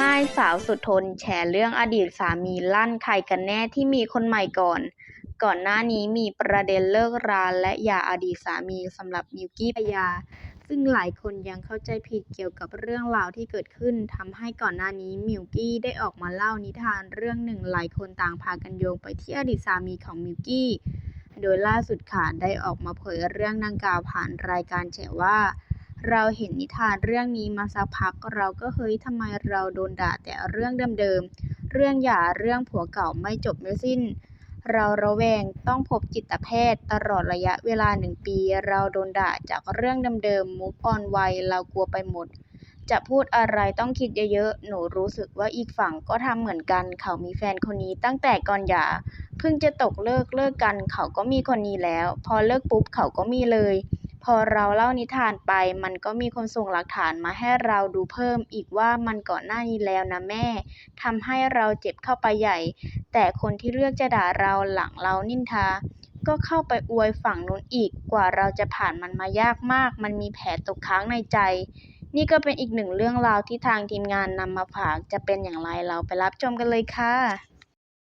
ม่สาวสุดทนแฉเรื่องอดีตสามีลั่นใครกันแน่ที่มีคนใหม่ก่อน ก่อนหน้านี้มีประเด็นเลิกราและหย่าอดีตสามีสำหรับมิวกี้ปยา ซึ่งหลายคนยังเข้าใจผิดเกี่ยวกับเรื่องราวที่เกิดขึ้นทำให้ก่อนหน้านี้มิวกี้ได้ออกมาเล่านิทานเรื่องหนึ่งหลายคนต่างพากันโยงไปที่อดีตสามีของมิวกี้ โดยล่าสุดค่ะได้ออกมาเผยเรื่องดังกล่าวผ่านรายการแฉว่า เราเห็นนิทานเรื่องนี้มาสักพักเราก็เฮ้ยทำไมเราโดนด่าแต่เรื่องเดิมๆ เรื่องหย่าเรื่องผัวเก่าไม่จบไม่สิ้น เราระแวงต้องพบจิตแพทย์ตลอดระยะเวลาหนึ่งปี เราโดนด่าจากเรื่องเดิมๆ move on ไวเรากลัวไปหมด จะพูดอะไรต้องคิดเยอะๆ หนูรู้สึกว่าอีกฝั่งก็ทำเหมือนกัน เขามีแฟนคนนี้ตั้งแต่ก่อนหย่า เพิ่งจะตกเลิกเลิกกัน เขาก็มีคนนี้แล้ว พอเลิกปุ๊บเขาก็มีเลย พอเราเล่านิทานไป มันก็มีคนส่งหลักฐานมาให้เราดูเพิ่มอีกว่ามันก่อนหน้านี้แล้วนะแม่ ทำให้เราเจ็บเข้าไปใหญ่ แต่คนที่เลือกจะด่าเราหลังเรานินทา ก็เข้าไปอวยฝั่งนู้นอีก กว่าเราจะผ่านมันมายากมาก มันมีแผลตกค้างในใจ นี่ก็เป็นอีกหนึ่งเรื่องราวที่ทางทีมงานนำมาฝาก จะเป็นอย่างไรเราไปรับชมกันเลยค่ะ